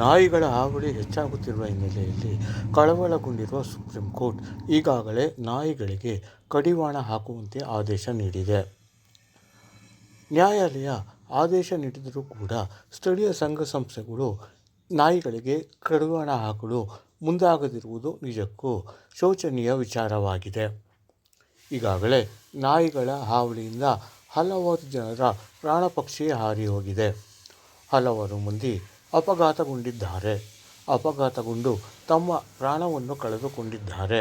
ನಾಯಿಗಳ ಹಾವಳಿ ಹೆಚ್ಚಾಗುತ್ತಿರುವ ಹಿನ್ನೆಲೆಯಲ್ಲಿ ಕಳವಳಗೊಂಡಿರುವ ಸುಪ್ರೀಂ ಕೋರ್ಟ್ ಈಗಾಗಲೇ ನಾಯಿಗಳಿಗೆ ಕಡಿವಾಣ ಹಾಕುವಂತೆ ಆದೇಶ ನೀಡಿದೆ. ನ್ಯಾಯಾಲಯ ಆದೇಶ ನೀಡಿದರೂ ಕೂಡ ಸ್ಥಳೀಯ ಸಂಘ ಸಂಸ್ಥೆಗಳು ನಾಯಿಗಳಿಗೆ ಕಡಿವಾಣ ಹಾಕಲು ಮುಂದಾಗದಿರುವುದು ನಿಜಕ್ಕೂ ಶೋಚನೀಯ ವಿಚಾರವಾಗಿದೆ. ಈಗಾಗಲೇ ನಾಯಿಗಳ ಹಾವಳಿಯಿಂದ ಹಲವಾರು ಜನರ ಪ್ರಾಣಪಕ್ಷಿ ಹಾರಿ ಹೋಗಿದೆ. ಹಲವಾರು ಮಂದಿ ಅಪಘಾತಗೊಂಡಿದ್ದಾರೆ. ಅಪಘಾತಗೊಂಡು ತಮ್ಮ ಪ್ರಾಣವನ್ನು ಕಳೆದುಕೊಂಡಿದ್ದಾರೆ.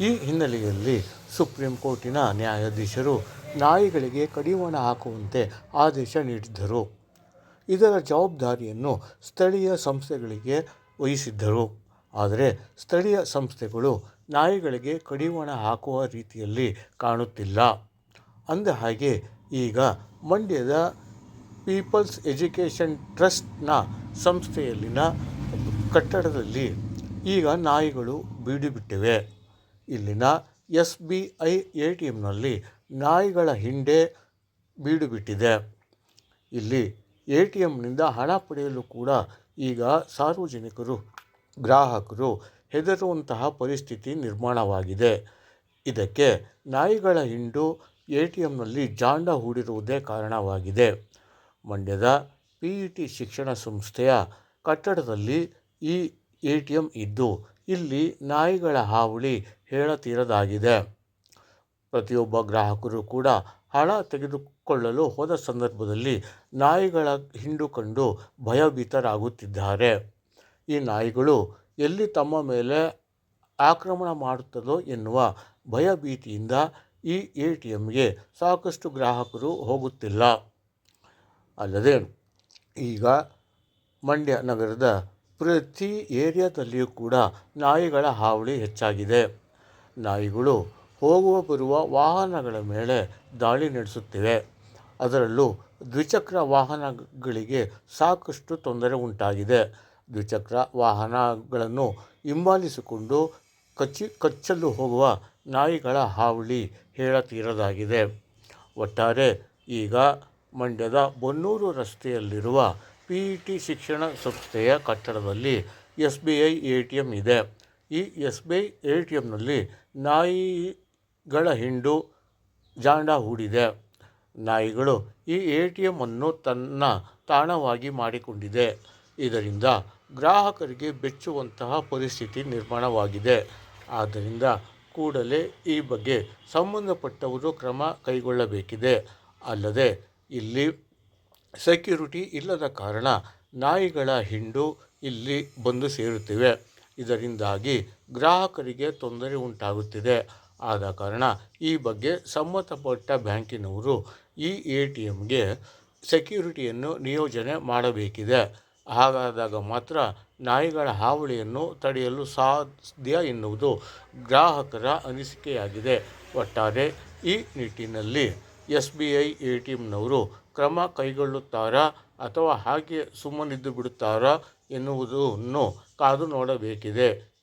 ಈ ಹಿನ್ನೆಲೆಯಲ್ಲಿ ಸುಪ್ರೀಂ ಕೋರ್ಟಿನ ನ್ಯಾಯಾಧೀಶರು ನಾಯಿಗಳಿಗೆ ಕಡಿವಾಣ ಹಾಕುವಂತೆ ಆದೇಶ ನೀಡಿದ್ದರು. ಇದರ ಜವಾಬ್ದಾರಿಯನ್ನು ಸ್ಥಳೀಯ ಸಂಸ್ಥೆಗಳಿಗೆ ವಹಿಸಿದ್ದರು. ಆದರೆ ಸ್ಥಳೀಯ ಸಂಸ್ಥೆಗಳು ನಾಯಿಗಳಿಗೆ ಕಡಿವಾಣ ಹಾಕುವ ರೀತಿಯಲ್ಲಿ ಕಾಣುತ್ತಿಲ್ಲ. ಅಂದ ಹಾಗೆ ಈಗ ಮಂಡ್ಯದ ಪೀಪಲ್ಸ್ ಎಜುಕೇಷನ್ ಟ್ರಸ್ಟ್ನ ಸಂಸ್ಥೆಯಲ್ಲಿನ ಕಟ್ಟಡದಲ್ಲಿ ಈಗ ನಾಯಿಗಳು ಬೀಡಿಬಿಟ್ಟಿವೆ. ಇಲ್ಲಿನ S B I A T ಎಮ್ನಲ್ಲಿ ನಾಯಿಗಳ ಹಿಂಡೆ ಬೀಡುಬಿಟ್ಟಿದೆ. ಇಲ್ಲಿ ಎ ಟಿ ಎಮ್ನಿಂದ ಹಣ ಪಡೆಯಲು ಕೂಡ ಈಗ ಸಾರ್ವಜನಿಕರು, ಗ್ರಾಹಕರು ಹೆದರುವಂತಹ ಪರಿಸ್ಥಿತಿ ನಿರ್ಮಾಣವಾಗಿದೆ. ಇದಕ್ಕೆ ನಾಯಿಗಳ ಹಿಂಡು ಎ ಟಿ ಎಮ್ನಲ್ಲಿ ಜಾಂಡ ಹೂಡಿರುವುದೇ ಕಾರಣವಾಗಿದೆ. ಮಂಡ್ಯದ ಪಿ ಇ ಟಿ ಶಿಕ್ಷಣ ಸಂಸ್ಥೆಯ ಕಟ್ಟಡದಲ್ಲಿ ಈ ಎ ಟಿ ಎಂ ಇದ್ದು, ಇಲ್ಲಿ ನಾಯಿಗಳ ಹಾವಳಿ ಹೇಳತೀರದಾಗಿದೆ. ಪ್ರತಿಯೊಬ್ಬ ಗ್ರಾಹಕರು ಕೂಡ ಹಣ ತೆಗೆದುಕೊಳ್ಳಲು ಹೋದ ಸಂದರ್ಭದಲ್ಲಿ ನಾಯಿಗಳ ಹಿಂಡು ಕಂಡು ಭಯಭೀತರಾಗುತ್ತಿದ್ದಾರೆ. ಈ ನಾಯಿಗಳು ಎಲ್ಲಿ ತಮ್ಮ ಮೇಲೆ ಆಕ್ರಮಣ ಮಾಡುತ್ತದೋ ಎನ್ನುವ ಭಯಭೀತಿಯಿಂದ ಈ ಎ ಟಿ ಎಮ್ಗೆ ಸಾಕಷ್ಟು ಗ್ರಾಹಕರು ಹೋಗುತ್ತಿಲ್ಲ. ಅಲ್ಲದೆ ಈಗ ಮಂಡ್ಯ ನಗರದ ಪ್ರತಿ ಏರಿಯಾದಲ್ಲಿಯೂ ಕೂಡ ನಾಯಿಗಳ ಹಾವಳಿ ಹೆಚ್ಚಾಗಿದೆ. ನಾಯಿಗಳು ಹೋಗುವ ಬರುವ ವಾಹನಗಳ ಮೇಲೆ ದಾಳಿ ನಡೆಸುತ್ತಿವೆ. ಅದರಲ್ಲೂ ದ್ವಿಚಕ್ರ ವಾಹನಗಳಿಗೆ ಸಾಕಷ್ಟು ತೊಂದರೆ ಉಂಟಾಗಿದೆ. ದ್ವಿಚಕ್ರ ವಾಹನಗಳನ್ನು ಹಿಂಬಾಲಿಸಿಕೊಂಡು ಕಚ್ಚಿ ಕಚ್ಚಲು ಹೋಗುವ ನಾಯಿಗಳ ಹಾವಳಿ ಹೇಳತೀರದಾಗಿದೆ. ಒಟ್ಟಾರೆ ಈಗ ಮಂಡ್ಯದ ಬನ್ನೂರು ರಸ್ತೆಯಲ್ಲಿರುವ ಪಿ ಇ ಟಿ ಶಿಕ್ಷಣ ಸಂಸ್ಥೆಯ ಕಟ್ಟಡದಲ್ಲಿ S B I A T M ಇದೆ. ಈ S B I A T ಎಮ್ನಲ್ಲಿ ನಾಯಿಗಳ ಹಿಂಡು ಜಾಂಡ ಹೂಡಿದೆ. ನಾಯಿಗಳು ಈ ಎ ಟಿ ಎಮ್ಮನ್ನು ತನ್ನ ತಾಣವಾಗಿ ಮಾಡಿಕೊಂಡಿದೆ. ಇದರಿಂದ ಗ್ರಾಹಕರಿಗೆ ಬೆಚ್ಚುವಂತಹ ಪರಿಸ್ಥಿತಿ ನಿರ್ಮಾಣವಾಗಿದೆ. ಆದ್ದರಿಂದ ಕೂಡಲೇ ಈ ಬಗ್ಗೆ ಸಂಬಂಧಪಟ್ಟವರು ಕ್ರಮ ಕೈಗೊಳ್ಳಬೇಕಿದೆ. ಅಲ್ಲದೆ ಇಲ್ಲಿ ಸೆಕ್ಯುರಿಟಿ ಇಲ್ಲದ ಕಾರಣ ನಾಯಿಗಳ ಹಿಂಡು ಇಲ್ಲಿ ಬಂದು ಸೇರುತ್ತಿವೆ. ಇದರಿಂದಾಗಿ ಗ್ರಾಹಕರಿಗೆ ತೊಂದರೆ ಉಂಟಾಗುತ್ತಿದೆ. ಆದ ಕಾರಣ ಈ ಬಗ್ಗೆ ಸಂಬಂಧಪಟ್ಟ ಬ್ಯಾಂಕಿನವರು ಈ ಎ ಟಿ ಎಮ್ಗೆ ಸೆಕ್ಯುರಿಟಿಯನ್ನು ನಿಯೋಜನೆ ಮಾಡಬೇಕಿದೆ. ಹಾಗಾದಾಗ ಮಾತ್ರ ನಾಯಿಗಳ ಹಾವಳಿಯನ್ನು ತಡೆಯಲು ಸಾಧ್ಯ ಎನ್ನುವುದು ಗ್ರಾಹಕರ ಅನಿಸಿಕೆಯಾಗಿದೆ. ಒಟ್ಟಾರೆ ಈ ನಿಟ್ಟಿನಲ್ಲಿ S B I A T ಎಂನವರು ಕ್ರಮ ಕೈಗೊಳ್ಳುತ್ತಾರಾ ಅಥವಾ ಹಾಗೆ ಸುಮ್ಮನಿದ್ದು ಬಿಡುತ್ತಾರಾ ಎನ್ನುವುದನ್ನು ಕಾದು ನೋಡಬೇಕಿದೆ.